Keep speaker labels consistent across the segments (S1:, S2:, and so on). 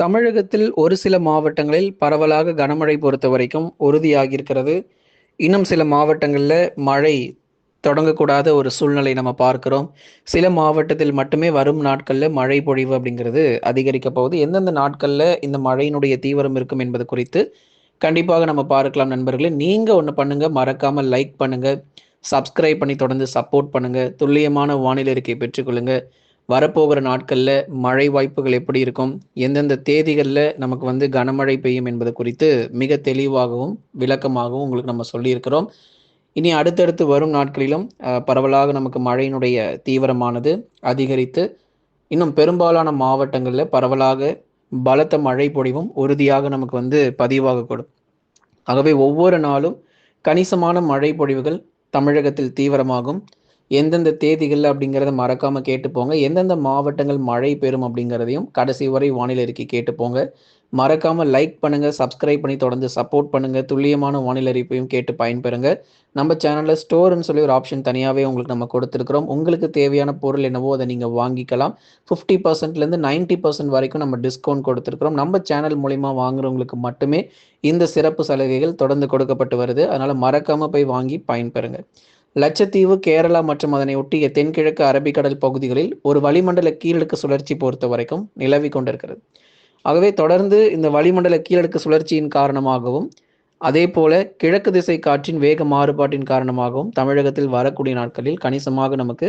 S1: தமிழகத்தில் ஒரு சில மாவட்டங்களில் பரவலாக கனமழை பொறுத்த வரைக்கும் உறுதியாகியிருக்கிறது. இன்னும் சில மாவட்டங்களில் மழை தொடங்கக்கூடாத ஒரு சூழ்நிலை நம்ம பார்க்கிறோம். சில மாவட்டத்தில் மட்டுமே வரும் நாட்களில் மழை பொழிவு அப்படிங்கிறது அதிகரிக்க போகுது. எந்தெந்த நாட்களில் இந்த மழையினுடைய தீவிரம் இருக்கும் என்பது குறித்து கண்டிப்பாக நம்ம பார்க்கலாம் நண்பர்களே. நீங்கள் ஒன்று பண்ணுங்கள் மறக்காமல் லைக் பண்ணுங்கள் சப்ஸ்கிரைப் பண்ணி தொடர்ந்து சப்போர்ட் பண்ணுங்கள் துல்லியமான வானிலை அறிக்கை பெற்றுக்கொள்ளுங்கள் வரப்போகிற நாட்களில் மழை வாய்ப்புகள் எப்படி இருக்கும்? எந்தெந்த தேதிகளில் நமக்கு வந்து கனமழை பெய்யும் என்பது குறித்து மிக தெளிவாகவும் விளக்கமாகவும் உங்களுக்கு நம்ம சொல்லியிருக்கிறோம். இனி அடுத்தடுத்து வரும் நாட்களிலும் பரவலாக நமக்கு மழையினுடைய தீவிரமானது அதிகரித்து இன்னும் பெரும்பாலான மாவட்டங்களில் பரவலாக பலத்த மழை பொழிவும் உறுதியாக நமக்கு வந்து பதிவாகக்கூடும் ஆகவே ஒவ்வொரு நாளும் கணிசமான மழை பொழிவுகள் தமிழகத்தில் தீவிரமாகும். எந்தெந்த தேதிகள் அப்படிங்கிறத மறக்காம கேட்டுப்போங்க எந்தெந்த மாவட்டங்கள் மழை பெறும் அப்படிங்கிறதையும் கடைசி வரை வானிலை அறிக்கை கேட்டுப்போங்க மறக்காம லைக் பண்ணுங்க சப்ஸ்கிரைப் பண்ணி தொடர்ந்து சப்போர்ட் பண்ணுங்க. துல்லியமான வானிலை அறிப்பையும் கேட்டு பயன்பெறுங்க. நம்ம சேனல்ல ஸ்டோர்னு சொல்லி ஒரு ஆப்ஷன் தனியாகவே உங்களுக்கு நம்ம கொடுத்துருக்கிறோம். உங்களுக்கு தேவையான பொருள் என்னவோ அதை நீங்க வாங்கிக்கலாம். ஃபிஃப்டி பர்சன்ட்லேருந்து நைன்டி பர்சன்ட் வரைக்கும் நம்ம டிஸ்கவுண்ட் கொடுத்துருக்கிறோம். நம்ம சேனல் மூலிமா வாங்குறவங்களுக்கு மட்டுமே இந்த சிறப்பு சலுகைகள் தொடர்ந்து கொடுக்கப்பட்டு வருது. அதனால மறக்காம போய் வாங்கி பயன்பெறுங்க. லட்சத்தீவு கேரளா மற்றும் அதனை ஒட்டிய தென்கிழக்கு அரபிக்கடல் பகுதிகளில் ஒரு வளிமண்டல கீழடுக்கு சுழற்சி பொறுத்த வரைக்கும் நிலவி கொண்டிருக்கிறது. ஆகவே தொடர்ந்து இந்த வளிமண்டல கீழடுக்கு சுழற்சியின் காரணமாகவும் அதே போல கிழக்கு திசை காற்றின் வேக மாறுபாட்டின் காரணமாகவும் தமிழகத்தில் வரக்கூடிய நாட்களில் கணிசமாக நமக்கு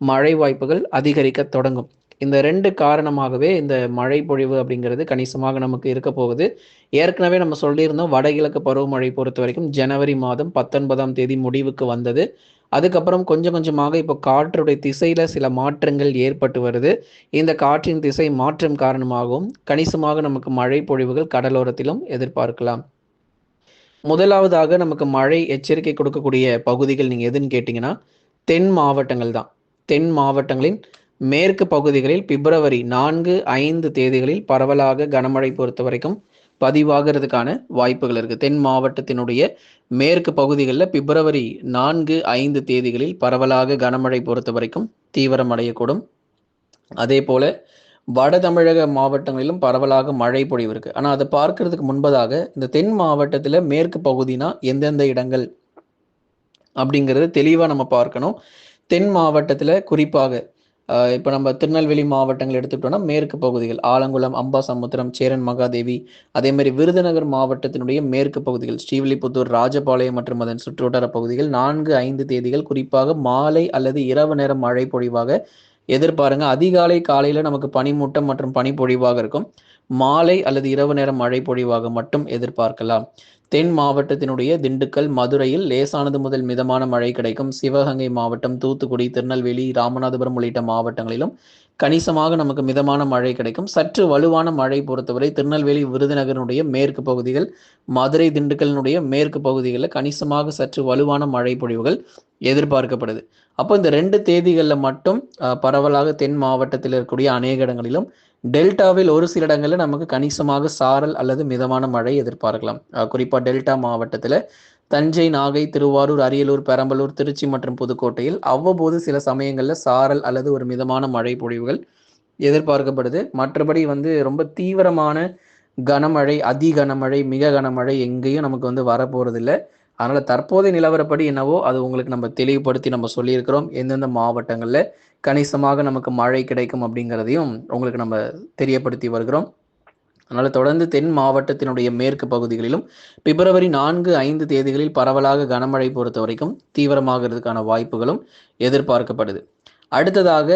S1: மழை வாய்ப்புகள் அதிகரிக்க தொடங்கும். இந்த ரெண்டு காரணமாகவே இந்த மழை பொழிவு அப்படிங்கிறது கணிசமாக நமக்கு இருக்க போகுது. ஏற்கனவே நம்ம சொல்லியிருந்தோம் வடகிழக்கு பருவமழை பொறுத்த வரைக்கும் ஜனவரி மாதம் பத்தொன்பதாம் தேதி முடிவுக்கு வந்தது. அதுக்கப்புறம் கொஞ்சம் கொஞ்சமாக இப்போ காற்றுடைய திசையில சில மாற்றங்கள் ஏற்பட்டு வருது. இந்த காற்றின் திசை மாற்றம் காரணமாகவும் கணிசமாக நமக்கு மழை பொழிவுகள் கடலோரத்திலும் எதிர்பார்க்கலாம். முதலாவதாக நமக்கு மழை எச்சரிக்கை கொடுக்கக்கூடிய பகுதிகள் நீங்க எதுன்னு கேட்டிங்கன்னா தென் மாவட்டங்கள் தான். தென் மாவட்டங்களின் மேற்கு பகுதிகளில் பிப்ரவரி நான்கு ஐந்து தேதிகளில் பரவலாக கனமழை பொறுத்த வரைக்கும் பதிவாகிறதுக்கான வாய்ப்புகள் இருக்கு. தென் மாவட்டத்தினுடைய மேற்கு பகுதிகளில் பிப்ரவரி நான்கு ஐந்து தேதிகளில் பரவலாக கனமழை பொறுத்த வரைக்கும் தீவிரமடையக்கூடும் அதே போல வட தமிழக மாவட்டங்களிலும் பரவலாக மழை பொழிவு இருக்கு. ஆனால் அதை பார்க்கறதுக்கு முன்பதாக இந்த தென் மாவட்டத்தில் மேற்கு பகுதினா எந்தெந்த இடங்கள் அப்படிங்கிறது தெளிவாக நம்ம பார்க்கணும். தென் மாவட்டத்தில் குறிப்பாக இப்போ நம்ம திருநெல்வேலி மாவட்டங்கள் எடுத்துக்கிட்டோம்னா மேற்கு பகுதிகள் ஆலங்குளம் அம்பாசமுத்திரம் சேரன் மகாதேவி அதே மாதிரி விருதுநகர் மாவட்டத்தினுடைய மேற்கு பகுதிகள் ஸ்ரீவில்லிபுத்தூர் ராஜபாளையம் மற்றும் அதன் சுற்றுவட்டார பகுதிகள் நான்கு ஐந்து தேதிகள் குறிப்பாக மாலை அல்லது இரவு நேரம் மழை பொழிவாக எதிர்பாருங்க. அதிகாலை காலையில நமக்கு பனிமூட்டம் மற்றும் பனிப்பொழிவாக இருக்கும். மாலை அல்லது இரவு நேரம் மழை பொழிவாக மட்டும் எதிர்பார்க்கலாம். தென் மாவட்டத்தினுடைய திண்டுக்கல் மதுரையில் லேசானது முதல் மிதமான மழை கிடைக்கும். சிவகங்கை மாவட்டம் தூத்துக்குடி திருநெல்வேலி ராமநாதபுரம் உள்ளிட்ட மாவட்டங்களிலும் கணிசமாக நமக்கு மிதமான மழை கிடைக்கும். சற்று வலுவான மழை பொறுத்தவரை திருநெல்வேலி விருதுநகரினுடைய மேற்கு பகுதிகள் மதுரை திண்டுக்கலினுடைய மேற்கு பகுதிகளில் கணிசமாக சற்று வலுவான மழை பொழிவுகள் எதிர்பார்க்கப்படுது. அப்போ இந்த ரெண்டு தேதிகளில் மட்டும் பரவலாக தென் மாவட்டத்தில் இருக்கக்கூடிய அநேக இடங்களிலும் டெல்டாவில் ஒரு சில இடங்களில் நமக்கு கணிசமாக சாரல் அல்லது மிதமான மழை எதிர்பார்க்கலாம். குறிப்பாக டெல்டா மாவட்டத்தில் தஞ்சை நாகை திருவாரூர் அரியலூர் பெரம்பலூர் திருச்சி மற்றும் புதுக்கோட்டையில் அவ்வப்போது சில சமயங்களில் சாரல் அல்லது ஒரு மிதமான மழை பொழிவுகள் எதிர்பார்க்கப்படுது. மற்றபடி வந்து ரொம்ப தீவிரமான கனமழை அதி கனமழை மிக கனமழை எங்கேயும் நமக்கு வந்து வரப்போறதில்லை. அதனால தற்போதைய நிலவரப்படி என்னவோ அது உங்களுக்கு நம்ம தெளிவுபடுத்தி நம்ம சொல்லியிருக்கிறோம். எந்தெந்த மாவட்டங்களில் கணிசமாக நமக்கு மழை கிடைக்கும் அப்படிங்கிறதையும் உங்களுக்கு நம்ம தெரியப்படுத்தி வருகிறோம். அதனால் தொடர்ந்து தென் மாவட்டத்தினுடைய மேற்கு பகுதிகளிலும் பிப்ரவரி நான்கு ஐந்து தேதிகளில் பரவலாக கனமழை பொறுத்த வரைக்கும் தீவிரமாகிறதுக்கான வாய்ப்புகளும் எதிர்பார்க்கப்படுது. அடுத்ததாக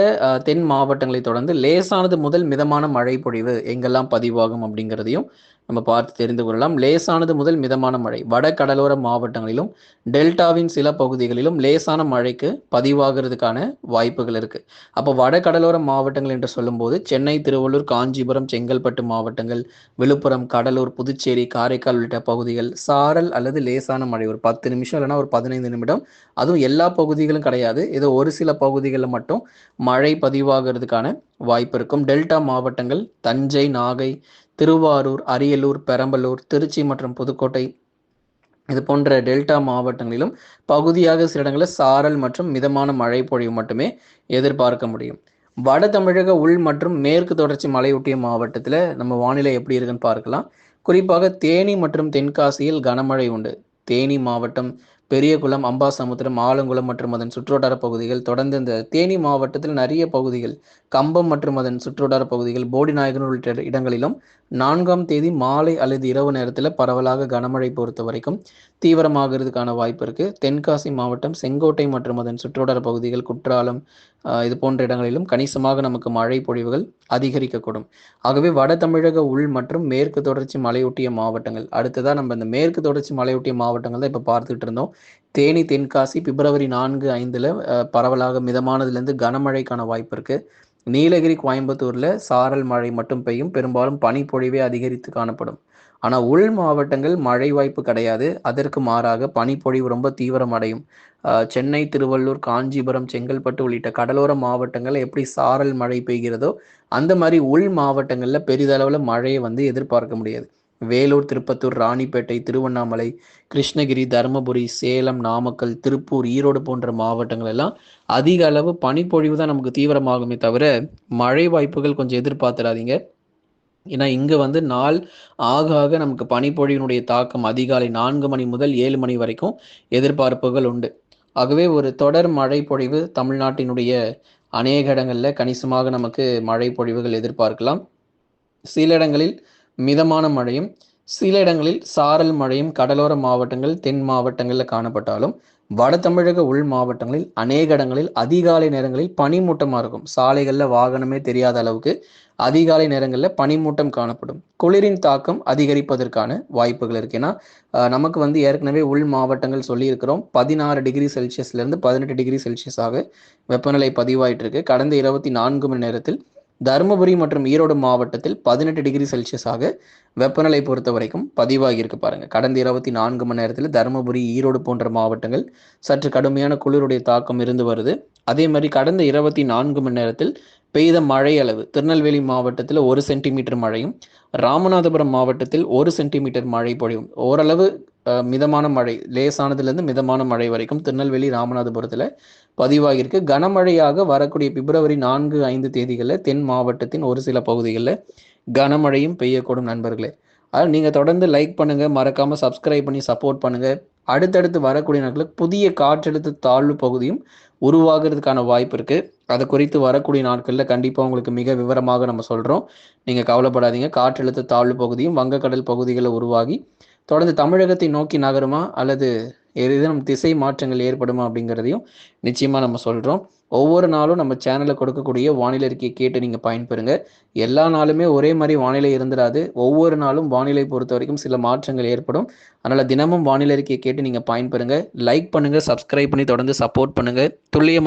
S1: தென் மாவட்டங்களை தொடர்ந்து லேசானது முதல் மிதமான மழை பொழிவு எங்கெல்லாம் பதிவாகும் அப்படிங்கிறதையும் நம்ம பார்த்து தெரிந்து கொள்ளலாம். லேசானது முதல் மிதமான மழை. வட கடலோர மாவட்டங்களிலும் டெல்டாவின் சில பகுதிகளிலும் லேசான மழைக்கு பதிவாகிறதுக்கான வாய்ப்புகள் இருக்கு. அப்போ வட கடலோர மாவட்டங்கள் என்று சொல்லும்போது சென்னை திருவள்ளூர் காஞ்சிபுரம் செங்கல்பட்டு மாவட்டங்கள் விழுப்புரம் கடலூர் புதுச்சேரி காரைக்கால் உள்ளிட்ட பகுதிகள் சாரல் அல்லது லேசான மழை. ஒரு பத்து நிமிஷம் இல்லைன்னா ஒரு பதினைந்து நிமிடம். அதுவும் எல்லா பகுதிகளும் கிடையாது. ஏதோ ஒரு சில பகுதிகளில் மட்டும் மழை பதிவாகிறதுக்கான வாய்ப்பு இருக்கும். டெல்டா மாவட்டங்கள் தஞ்சை நாகை திருவாரூர் அரியலூர் பெரம்பலூர் திருச்சி மற்றும் புதுக்கோட்டை இது போன்ற டெல்டா மாவட்டங்களிலும் பகுதியாக சில இடங்களில் சாரல் மற்றும் மிதமான மழை பொழிவு மட்டுமே எதிர்பார்க்க முடியும். வட தமிழக உள் மற்றும் மேற்கு தொடர்ச்சி மலையொட்டிய மாவட்டத்தில் நம்ம வானிலை எப்படி இருக்குன்னு பார்க்கலாம். குறிப்பாக தேனி மற்றும் தென்காசியில் கனமழை உண்டு. தேனி மாவட்டம் பெரியகுளம் அம்பாசமுத்திரம் ஆலங்குளம் மற்றும் அதன் சுற்றுவட்டார பகுதிகள் தொடர்ந்து இந்த தேனி மாவட்டத்தில் நிறைய பகுதிகள் கம்பம் மற்றும் அதன் சுற்றுவட்டார பகுதிகள் போடிநாயகன் உள்ளிட்ட இடங்களிலும் நான்காம் தேதி மாலை அல்லது இரவு நேரத்தில் பரவலாக கனமழை பொறுத்த வரைக்கும் தீவிரமாகிறதுக்கான வாய்ப்பு இருக்கு. தென்காசி மாவட்டம் செங்கோட்டை மற்றும் அதன் சுற்றுவட்டார பகுதிகள் குற்றாலம் இது போன்ற இடங்களிலும் கணிசமாக நமக்கு மழை பொழிவுகள் அதிகரிக்கக்கூடும். ஆகவே வட தமிழக உள் மற்றும் மேற்கு தொடர்ச்சி மலையொட்டிய மாவட்டங்கள் அடுத்ததாக நம்ம இந்த மேற்கு தொடர்ச்சி மலையொட்டிய மாவட்டங்கள் தான் இப்போ பார்த்துக்கிட்டு இருந்தோம். தேனி தென்காசி பிப்ரவரி நான்கு ஐந்தில் பரவலாக மிதமானதுலேருந்து கனமழைக்கான வாய்ப்பு இருக்குது நீலகிரி கோயம்புத்தூரில் சாரல் மழை மட்டும் பெய்யும். பெரும்பாலும் பனிப்பொழிவே அதிகரித்து காணப்படும். ஆனால் உள் மாவட்டங்கள் மழை வாய்ப்பு கிடையாது. அதற்கு மாறாக பனிப்பொழிவு ரொம்ப தீவிரம் அடையும் சென்னை திருவள்ளூர் காஞ்சிபுரம் செங்கல்பட்டு உள்ளிட்ட கடலோர மாவட்டங்களில் எப்படி சாரல் மழை பெய்கிறதோ அந்த மாதிரி உள் மாவட்டங்களில் பெரிதளவில் மழையை வந்து எதிர்பார்க்க முடியாது. வேலூர் திருப்பத்தூர் ராணிப்பேட்டை திருவண்ணாமலை கிருஷ்ணகிரி தருமபுரி சேலம் நாமக்கல் திருப்பூர் ஈரோடு போன்ற மாவட்டங்கள் எல்லாம் அதிக அளவு பனிப்பொழிவு தான் நமக்கு தீவிரமாகுமே தவிர மழை வாய்ப்புகள் கொஞ்சம் எதிர்பார்த்துடாதீங்க ஏன்னா இங்கே வந்து நாள் ஆக ஆக நமக்கு பனிப்பொழிவினுடைய தாக்கம் அதிகாலை நான்கு மணி முதல் ஏழு மணி வரைக்கும் எதிர்பார்ப்புகள் உண்டு. ஆகவே ஒரு தொடர் மழை பொழிவு தமிழ்நாட்டினுடைய அநேக இடங்களில் கணிசமாக நமக்கு மழை பொழிவுகள் எதிர்பார்க்கலாம். சில இடங்களில் மிதமான மழையும் சில இடங்களில் சாரல் மழையும் கடலோர மாவட்டங்கள் தென் மாவட்டங்களில் காணப்பட்டாலும் வட தமிழக உள் மாவட்டங்களில் அநேக இடங்களில் அதிகாலை நேரங்களில் பனிமூட்டமாக இருக்கும். சாலைகளில் வாகனமே தெரியாத அளவுக்கு அதிகாலை நேரங்களில் பனிமூட்டம் காணப்படும். குளிரின் தாக்கம் அதிகரிப்பதற்கான வாய்ப்புகள் இருக்கு. ஏன்னா நமக்கு வந்து ஏற்கனவே உள் மாவட்டங்கள் சொல்லியிருக்கிறோம். பதினாறு டிகிரி செல்சியஸ்லேருந்து பதினெட்டு டிகிரி செல்சியஸாக வெப்பநிலை பதிவாயிட்டு இருக்கு கடந்த இருபத்தி நான்கு மணி நேரத்தில் தருமபுரி மற்றும் ஈரோடு மாவட்டத்தில் பதினெட்டு டிகிரி செல்சியஸாக வெப்பநிலை பொறுத்த வரைக்கும் பதிவாகி இருக்கு பாருங்க. கடந்த இருபத்தி நான்கு மணி நேரத்தில் தருமபுரி ஈரோடு போன்ற மாவட்டங்கள் சற்று கடுமையான குளிருடைய தாக்கம் இருந்து வருது. அதே மாதிரி கடந்த இருபத்தி நான்கு மணி நேரத்தில் பெய்த மழை அளவு திருநெல்வேலி மாவட்டத்தில் ஒரு சென்டிமீட்டர் மழையும் ராமநாதபுரம் மாவட்டத்தில் ஒரு சென்டிமீட்டர் மழை பொழியும் ஓரளவு மிதமான மழை லேசானதுலேருந்து மிதமான மழை வரைக்கும் திருநெல்வேலி ராமநாதபுரத்தில் பதிவாகியிருக்கு. கனமழையாக வரக்கூடிய பிப்ரவரி நான்கு ஐந்து தேதிகளில் தென் மாவட்டத்தின் ஒரு சில பகுதிகளில் கனமழையும் பெய்யக்கூடும் நண்பர்களே. அதனால் நீங்கள் தொடர்ந்து லைக் பண்ணுங்கள் மறக்காமல் சப்ஸ்கிரைப் பண்ணி சப்போர்ட் பண்ணுங்கள் அடுத்தடுத்து வரக்கூடிய நாட்களுக்கு புதிய காற்றழுத்த தாழ்வு பகுதியும் உருவாகிறதுக்கான வாய்ப்பு இருக்குது அது குறித்து வரக்கூடிய நாட்களில் கண்டிப்பாக உங்களுக்கு மிக விவரமாக நம்ம சொல்கிறோம் நீங்கள் கவலைப்படாதீங்க. காற்றழுத்த தாழ்வு பகுதியும் வங்கக்கடல் பகுதிகளில் உருவாகி தொடர்ந்து தமிழகத்தை நோக்கி நகருமா அல்லது ஏதேனும் திசை மாற்றங்கள் ஏற்படுமா அப்படிங்கிறதையும் நிச்சயமாக நம்ம சொல்கிறோம் ஒவ்வொரு நாளும் நம்ம சேனலில் கொடுக்கக்கூடிய வானிலை அறிக்கையை கேட்டு நீங்கள் பயன்பெறுங்க. எல்லா நாளுமே ஒரே மாதிரி வானிலை இருந்துடாது ஒவ்வொரு நாளும் வானிலை பொறுத்த வரைக்கும் சில மாற்றங்கள் ஏற்படும். அதனால் தினமும் வானிலை அறிக்கையை கேட்டு நீங்கள் பயன்பெறுங்க. லைக் பண்ணுங்கள் சப்ஸ்கிரைப் பண்ணி தொடர்ந்து சப்போர்ட் பண்ணுங்கள் துல்லியமான